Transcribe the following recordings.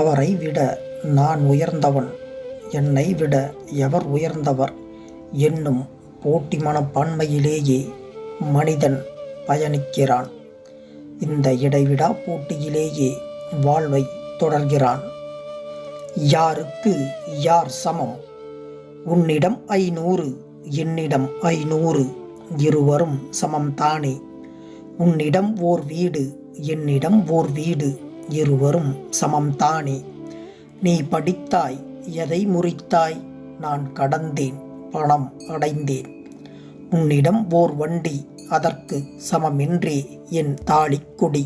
அவரை விட நான் உயர்ந்தவன் என்னை விட எவர் உயர்ந்தவர்? என்னும் போட்டி மனப்பான்மையிலேயே மனிதன் பயணிக்கிறான். இந்த இடைவிடா போட்டியிலேயே வாழ்வை தொடர்கிறான். யாருக்கு யார் சமம்? உன்னிடம் ஐநூறு என்னிடம் ஐநூறு இருவரும் சமம் தானே உன்னிடம் ஓர் வீடு என்னிடம் ஓர் வீடு. இருவரும் சமம் தானே நீ படித்தாய் எதை முறித்தாய்? நான் கடந்தேன் பணம் அடைந்தேன். உன்னிடம் ஓர் வண்டி அதற்கு சமமின்றே என் தாலிக்குடி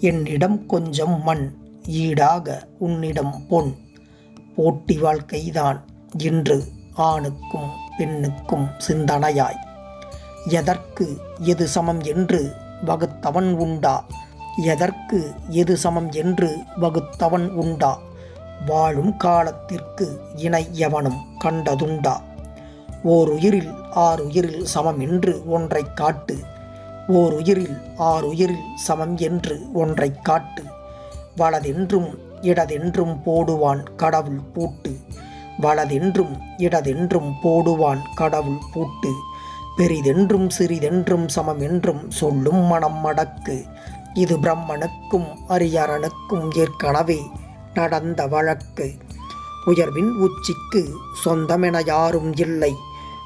என்னிடம் கொஞ்சம் மண் ஈடாக உன்னிடம் பொன். போட்டி வாழ்க்கைதான் இன்று ஆணுக்கும் பெண்ணுக்கும் சிந்தனையாய். எதற்கு எது சமம் என்று வகுத்தவன் உண்டா? எதற்கு எது சமம் என்று வகுத்தவன் உண்டா? வாழும் காலத்திற்கு இணை எவனும் கண்டதுண்டா? ஓர் உயிரில் ஆறு உயிரில் சமம் என்று ஒன்றைக் காட்டு. ஓர் உயிரில் ஆறு உயிரில் சமம் என்று ஒன்றைக் காட்டு. வலதென்றும் இடதென்றும் போடுவான் கடவுள் பூட்டு. வலதென்றும் இடதென்றும் போடுவான் கடவுள் பூட்டு. பெரிதென்றும் சிறிதென்றும் சமம் என்றும் சொல்லும் மனம் மடக்கு. இது பிரம்மனுக்கும் அரியரனுக்கும் ஏற்கனவே நடந்த வழக்கு. உயர்வின் உச்சிக்கு சொந்தமென யாரும் இல்லை.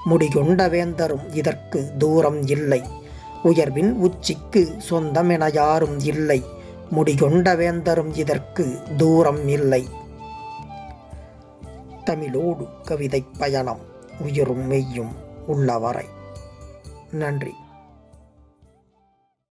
முடிகொண்ட வேந்தரும் இதற்கு தூரம் இல்லை. உயர்வின் உச்சிக்கு சொந்தமென யாரும் இல்லை. முடிகொண்ட வேந்தரும் இதற்கு தூரம் இல்லை. தமிழோடு கவிதை பயணம். உயிரும் மெய்யும் உள்ளவரை. நன்றி.